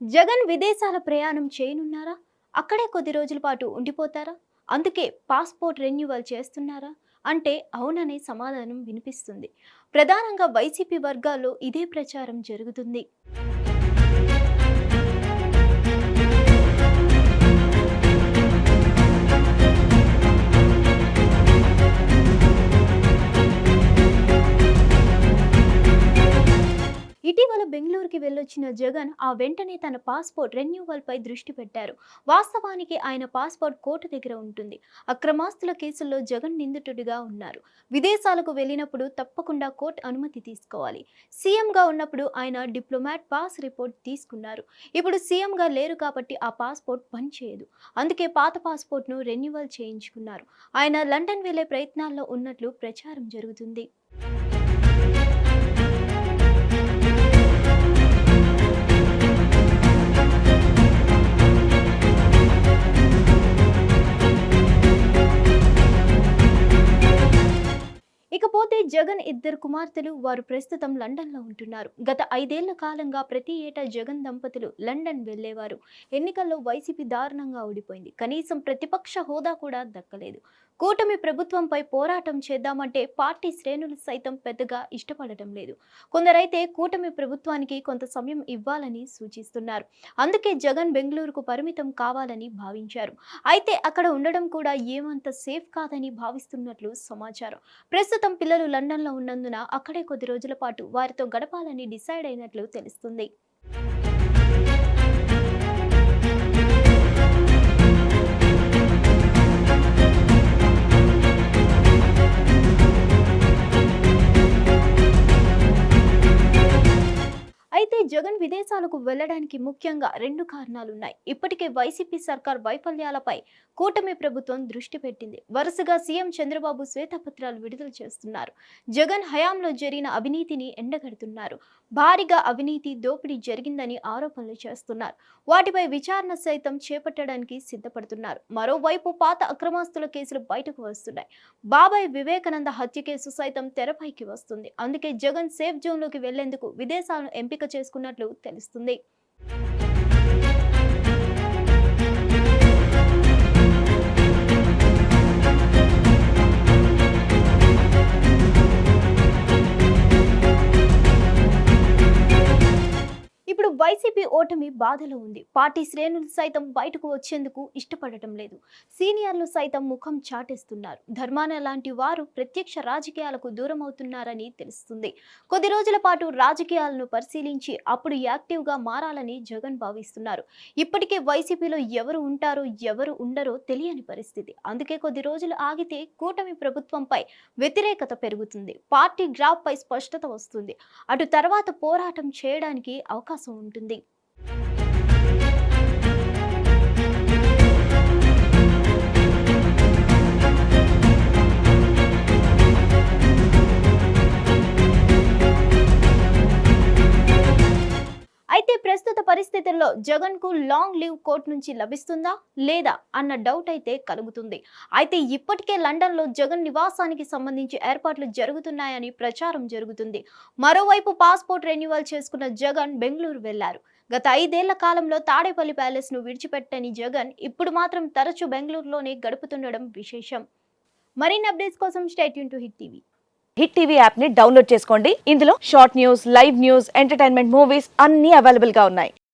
జగన్ విదేశాల ప్రయాణం చేయనున్నారా? అక్కడే కొద్ది రోజుల పాటు ఉండిపోతారా? అందుకే పాస్పోర్ట్ రెన్యువల్ చేస్తున్నారా? అంటే అవుననే సమాధానం వినిపిస్తుంది. ప్రధానంగా వైసీపీ వర్గాల్లో ఇదే ప్రచారం జరుగుతుంది. బెంగళూరుకి వెళ్ళొచ్చిన జగన్ ఆ వెంటనే తన పాస్పోర్ట్ రెన్యూవల్పై దృష్టి పెట్టారు. వాస్తవానికి ఆయన పాస్పోర్ట్ కోర్టు దగ్గర ఉంటుంది. అక్రమాస్తుల కేసుల్లో జగన్ నిందితుడిగా ఉన్నారు. విదేశాలకు వెళ్ళినప్పుడు తప్పకుండా కోర్టు అనుమతి తీసుకోవాలి. సీఎంగా ఉన్నప్పుడు ఆయన డిప్లొమాట్ పాస్ రిపోర్ట్ తీసుకున్నారు. ఇప్పుడు సీఎంగా లేరు కాబట్టి ఆ పాస్పోర్ట్ పనిచేయదు. అందుకే పాత పాస్పోర్ట్ను రెన్యువల్ చేయించుకున్నారు. ఆయన లండన్ వెళ్ళే ప్రయత్నాల్లో ఉన్నట్లు ప్రచారం జరుగుతుంది. జగన్ ఇద్దరు కుమార్తెలు వారు ప్రస్తుతం లండన్లో ఉంటున్నారు. గత ఐదేళ్ళ కాలంగా ప్రతి ఏటా జగన్ దంపతులు లండన్ వెళ్ళేవారు ఎన్నికల్లో వైసీపీ దారుణంగా ఓడిపోయింది. కనీసం ప్రతిపక్ష హోదా కూడా దక్కలేదు. కూటమి ప్రభుత్వంపై పోరాటం చేద్దామంటే పార్టీ శ్రేణులు సైతం పెద్దగా ఇష్టపడటం లేదు. కొందరైతే కూటమి ప్రభుత్వానికి కొంత సమయం ఇవ్వాలని సూచిస్తున్నారు. అందుకే జగన్ బెంగళూరుకు పరిమితం కావాలని భావించారు. అయితే అక్కడ ఉండడం కూడా ఏమంత సేఫ్ కాదని భావిస్తున్నట్లు సమాచారం. ప్రస్తుతం పిల్లలు లండన్లో ఉన్నందున అక్కడే కొద్ది రోజుల పాటు వారితో గడపాలని డిసైడ్ అయినట్లు తెలుస్తుంది. జగన్ విదేశాలకు వెళ్ళడానికి ముఖ్యంగా రెండు కారణాలున్నాయి. ఇప్పటికే వైసీపీ సర్కార్ వైఫల్యాలపై కూటమి ప్రభుత్వం దృష్టి పెట్టింది. వరుసగా సీఎం చంద్రబాబు శ్వేతపత్రాలు విడుదల చేస్తున్నారు. జగన్ హయాంలో జరిగిన అవినీతిని ఎండగడుతున్నారు. భారీగా అవినీతి దోపిడీ జరిగిందని ఆరోపణలు చేస్తున్నారు. వాటిపై విచారణ సైతం చేపట్టడానికి సిద్ధపడుతున్నారు. మరోవైపు పాత అక్రమాస్తుల కేసులు బయటకు వస్తున్నాయి. బాబాయ్ వివేకానంద హత్య కేసు సైతం తెరపైకి వస్తుంది. అందుకే జగన్ సేఫ్ జోన్లోకి వెళ్ళేందుకు విదేశాలను ఎంపిక చేసుకున్నట్లు తెలుస్తుంది. బాధలో ఉంది. పార్టీ శ్రేణులు సైతం బయటకు వచ్చేందుకు ఇష్టపడటం లేదు. సీనియర్లు సైతం ముఖం చాటేస్తున్నారు. ధర్మాన లాంటి వారు ప్రత్యక్ష రాజకీయాలకు దూరం అవుతున్నారని తెలుస్తుంది. కొద్ది రోజుల పాటు రాజకీయాలను పరిశీలించి అప్పుడు యాక్టివ్గా మారాలని జగన్ భావిస్తున్నారు. ఇప్పటికే వైసీపీలో ఎవరు ఉంటారో ఎవరు ఉండరో తెలియని పరిస్థితి. అందుకే కొద్ది రోజులు ఆగితే కూటమి ప్రభుత్వంపై వ్యతిరేకత పెరుగుతుంది. పార్టీ గ్రాఫ్పై స్పష్టత వస్తుంది. అటు తర్వాత పోరాటం చేయడానికి అవకాశం ఉంటుంది. ప్రస్తుత జగన్కు లాంగ్ లీవ్ కోర్ట్ నుంచి లభిస్తుందా లేదా అన్న డౌట్ అయితే కలుగుతుంది. అయితే ఇప్పటికే లండన్లో జగన్ నివాసానికి సంబంధించి ఏర్పాట్లు జరుగుతున్నాయని ప్రచారం జరుగుతుంది. మరోవైపు పాస్పోర్ట్ రెన్యువల్ చేసుకున్న జగన్ బెంగళూరు వెళ్ళారు. గత ఐదేళ్ళ కాలంలో తాడేపల్లి ప్యాలెస్ను విడిచిపెట్టని జగన్ ఇప్పుడు మాత్రం తరచూ బెంగళూరులోనే గడుపుతుండడం విశేషం. మరిన్ని అప్డేట్స్ కోసం stay Yoon to hit TV. Hit TV యాప్ని డౌన్లోడ్ చేసుకోండి. ఇందులో short news live news entertainment movies అన్ని అవైలబుల్గా ఉన్నాయి.